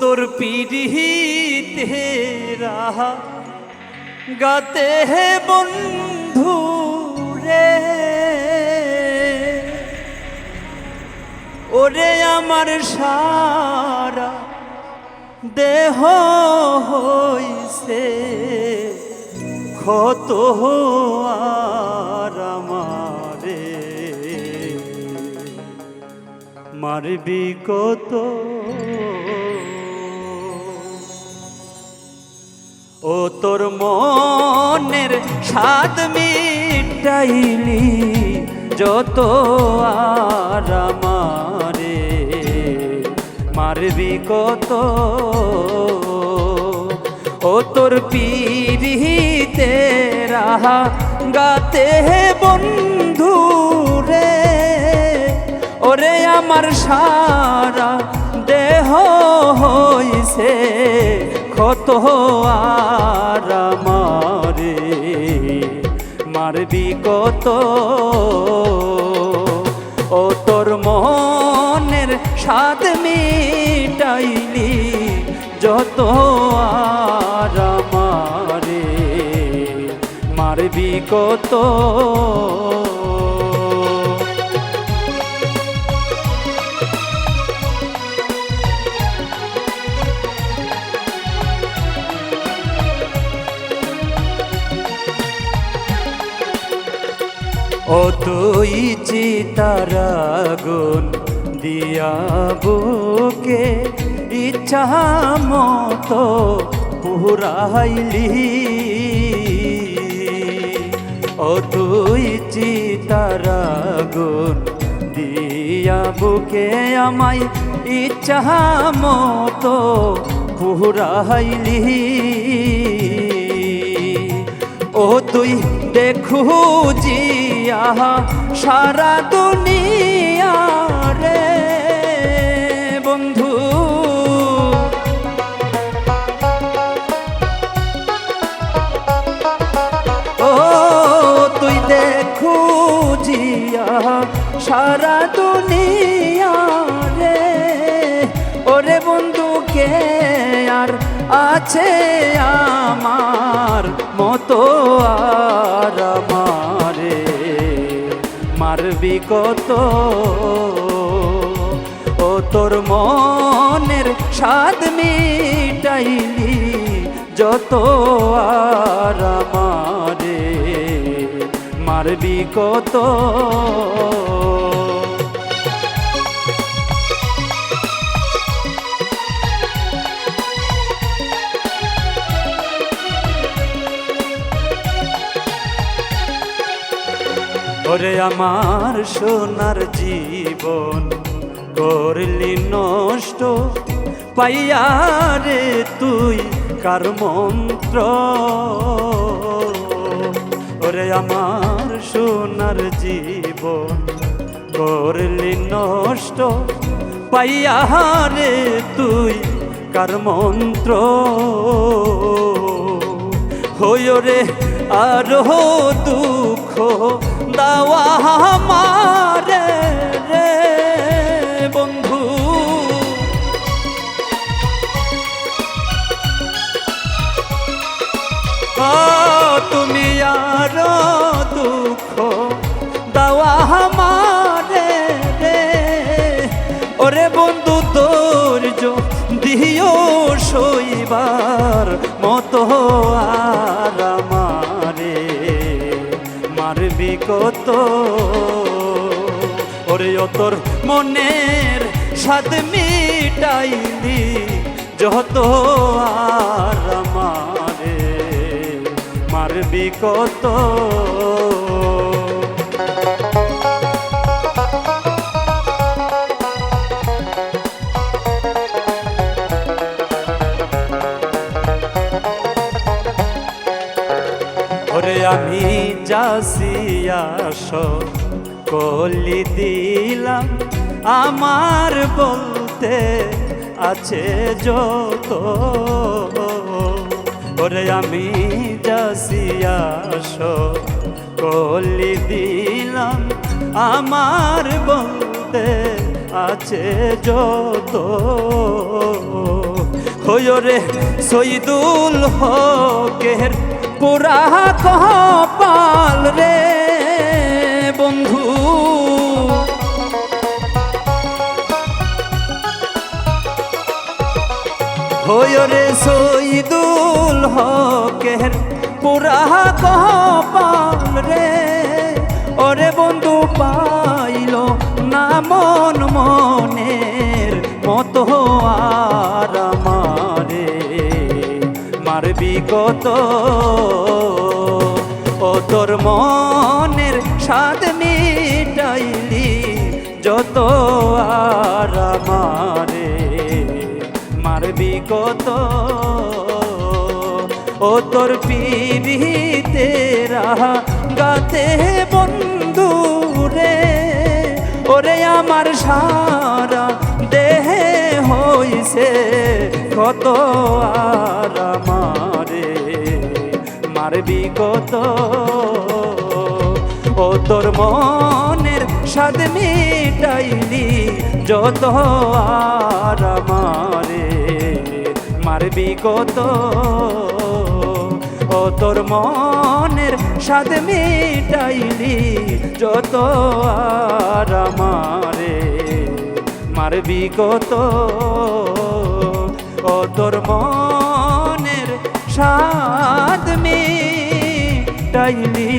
তোর পিড়িতে রাহা গাতে হে বন্ধু রে। ওরে আমার সারা দেহ হইছে ক্ষত আর মারবি কত? ও তোর মনের স্বাদ মিটাইলি যত আর আমারে। মারবি কত? ও তোর পিড়িতে রাহা গাতে হে বন্ধু রে। ওরে আমার সারা দেহ হইছে, ক্ষত আর মারে মারবি কত? ও তোর মনের স্বাদ মিটাইলি, যত আর মারে মারবি কত? ও তুই চিতারাগুন দিয়া বুকে ইচ্ছা মতো পুরাইলি। ও তুই চিতারাগুন দিয়া বুকে আমায় ইচ্ছা মতো পুরাইলি। ও তুই দেখু জিয়া সারা দুনিয়া রে বন্ধু। ও, তুই দেখু জিয়া, সারা দুনিয়া রে। ওরে বন্ধু, কে আর আছে আমার মতো আর আমারে? মারবি কত? ও তোর মনের স্বাদ মিটাইলি যত আর আমারে মারবি কত? ওরে আমার সোনার জীবন করলি নষ্ট, পাইয়া রে তুই কার মন্ত্র? ওরে আমার সোনার জীবন করলি নষ্ট, পাইয়া রে তুই কার মন্ত্র? হইও রে আরও দুঃখ দাওয়া আমারে রে বন্ধু। তুমি আরও দুঃখ দাওয়া আমারে রে। ওরে বন্ধু, ধৈর্য দিও শৈবার মতো আর কত? ওরে অতর তোর মনের স্বাদ মিটাইলি যত আর মারে মারবি কত? যাসিয়াস কলি দিলাম। আমার বলতে আছে যত। ওরে আমি যাসিয়াস কলি দিলাম। আমার বলতে আছে যত। হইরে সইদুল হকের পুরা কপাল রে বন্ধু। হইরে সইদুল হকের পুরা কপাল রে। ওরে বন্ধু, পাইল না মন মনের মতো আর। মারবি কত ও তোর মনের স্বাদ মিটাইলি যত আর মারে মারবি কত ও তোর রাহা গাতে বন্ধু রে, ওরে আমার সারা দেহে হইছে কত আর মারে মারবি কত? ও তোর মনের স্বাদ মিটাইলি, যত আর মারে মারবি কত? ও তোর মনের স্বাদ মিটাইলি, যত আর মারে মারবি কত? ও তোর মনের মে টাইলি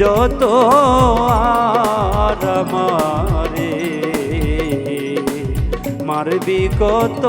যত আর মারে মারবি কত